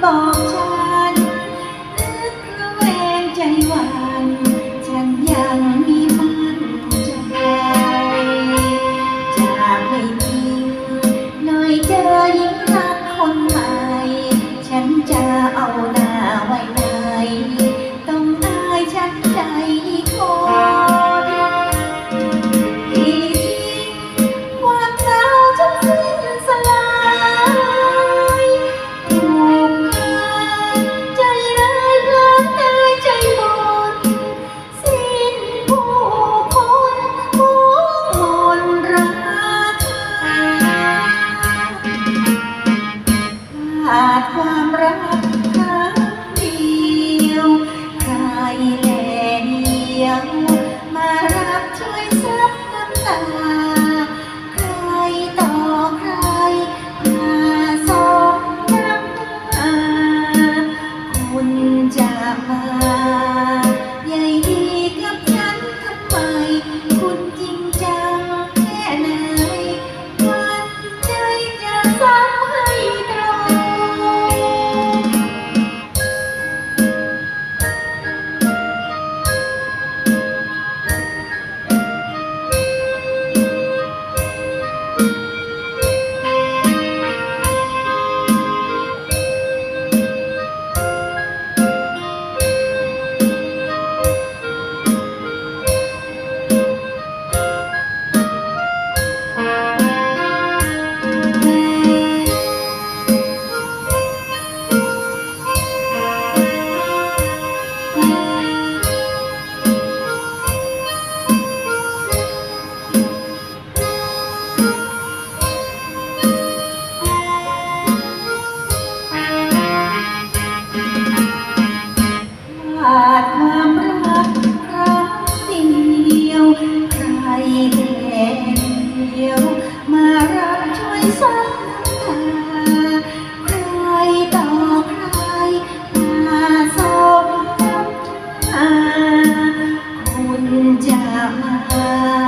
bye. ความรักครั้งเดียว ใครแลเดียวมารับช่วยซับน้ำตา ใครต่อใครมาสองน้ำตาคุณจะมา chạm